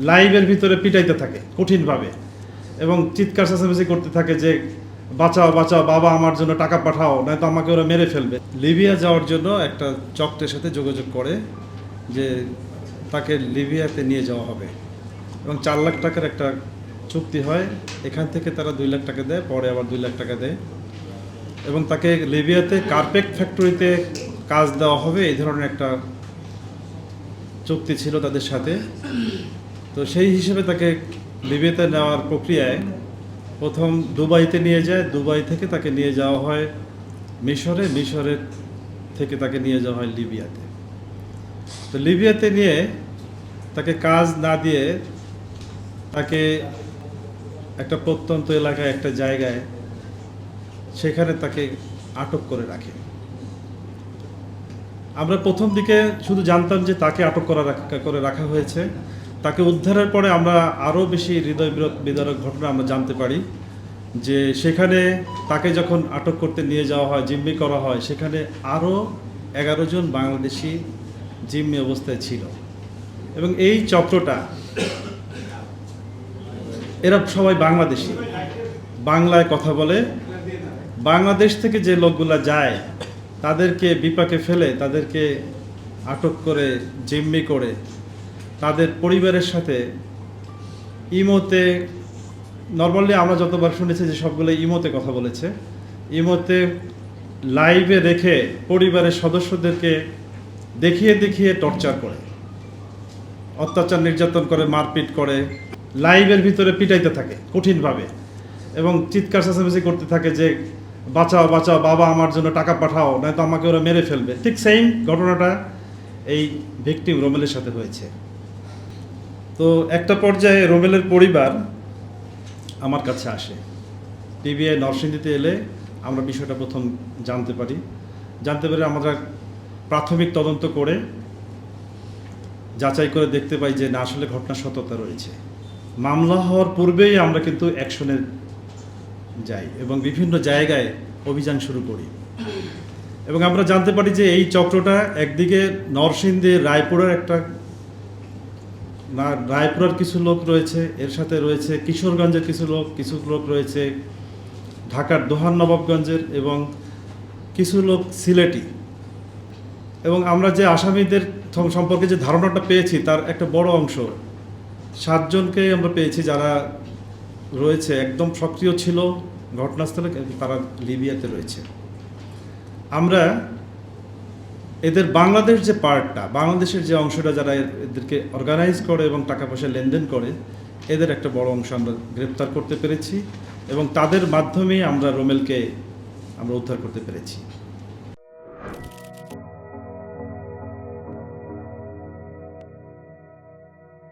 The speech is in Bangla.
লাইভের ভিতরে পিটাইতে থাকে, কঠিনভাবে। এবং চিৎকার চেঁচামেচি করতে থাকে যে, বাঁচাও বাঁচাও, বাবা আমার জন্য টাকা পাঠাও, নয়তো আমাকে ওরা মেরে ফেলবে। লিবিয়া যাওয়ার জন্য একটা চক্রের সাথে যোগাযোগ করে যে, তাকে লিবিয়াতে নিয়ে যাওয়া হবে। এবং চার লাখ টাকার একটা চুক্তি হয়, এখান থেকে তারা দুই লাখ টাকা দেয়, পরে আবার দুই লাখ টাকা দেয়। এবং তাকে লিবিয়াতে কার্পেট ফ্যাক্টরিতে কাজ দেওয়া হবে, এই ধরনের একটা চুক্তি ছিল তাদের সাথে। তো সেই হিসেবে তাকে লিবিয়াতে নেওয়ার প্রক্রিয়ায় প্রথম দুবাইতে নিয়ে যায়, দুবাই থেকে তাকে নিয়ে যাওয়া হয় মিশরে মিশরের থেকে তাকে নিয়ে যাওয়া হয় লিবিয়াতে। তো লিবিয়াতে নিয়ে তাকে কাজ না দিয়ে তাকে একটা প্রত্যন্ত এলাকায়, একটা জায়গায় সেখানে তাকে আটক করে রাখে। আমরা প্রথম দিকে শুধু জানতাম যে তাকে আটক করা করে রাখা হয়েছে। তাকে উদ্ধারের পরে আমরা আরও বেশি হৃদয় বিদারক ঘটনা আমরা জানতে পারি, যে সেখানে তাকে যখন আটক করতে নিয়ে যাওয়া হয়, জিম্মি করা হয়, সেখানে আরও এগারো জন বাংলাদেশি জিম্মি অবস্থায় ছিল। এবং এই চক্রটা, এরা সবাই বাংলাদেশি। বাংলায় কথা বলে, বাংলাদেশ থেকে যে লোকগুলা যায়, তাদেরকে বিপাকে ফেলে, তাদেরকে আটক করে, জিম্মি করে তাদের পরিবারের সাথে। ইমোতে, নর্মালি আমরা যতবার শুনেছি যে সবগুলো ইমোতে কথা বলেছে। ইমোতে লাইভে রেখে পরিবারের সদস্যদেরকে দেখিয়ে দেখিয়ে টর্চার করে। অত্যাচার নির্যাতন করে, মারপিট করে, লাইভের ভিতরে পিটাইতে থাকে কঠিনভাবে। এবং চিৎকার চেঁচামেচি করতে থাকে যে, বাঁচাও বাঁচাও, বাবা আমার জন্য টাকা পাঠাও, নয়তো আমাকে ওরা মেরে ফেলবে। ঠিক সেম ঘটনাটা এই ভিকটিম রোমেলের সাথে হয়েছে। তো একটা পর্যায়ে রোমেলের পরিবার আমার কাছে আসে। টিভিআই নরসিংদীতে এলে আমরা বিষয়টা প্রথম জানতে পারি। জানতে পারি আমরা প্রাথমিক তদন্ত করে যাচাই করে দেখতে পাই যে না, আসলে ঘটনার সত্যতা রয়েছে। মামলা হওয়ার পূর্বেই আমরা কিন্তু অ্যাকশনে যাই এবং বিভিন্ন জায়গায় অভিযান শুরু করি। এবং আমরা জানতে পারি যে এই চক্রটা একদিকে নরসিংদী রায়পুরের একটা না, রায়পুরের কিছু লোক রয়েছে, এর সাথে রয়েছে কিশোরগঞ্জের কিছু লোক কিছু লোক রয়েছে ঢাকার দোহান নবাবগঞ্জের এবং কিছু লোক সিলেটি। এবং আমরা যে আসামিদের সম্পর্কে যে ধারণাটা পেয়েছি, তার একটা বড় অংশ, সাতজনকে আমরা পেয়েছি যারা রয়েছে, একদম সক্রিয় ছিল, ঘটনাস্থলে তারা লিবিয়াতে রয়েছে। আমরা এদের বাংলাদেশ যে পার্টটা, বাংলাদেশের যে অংশটা যারা এদেরকে অর্গানাইজ করে এবং টাকা পয়সা লেনদেন করে, এদের একটা বড় অংশ আমরা গ্রেপ্তার করতে পেরেছি এবং তাদের মাধ্যমে আমরা রোমেলকে আমরা উদ্ধার করতে পেরেছি।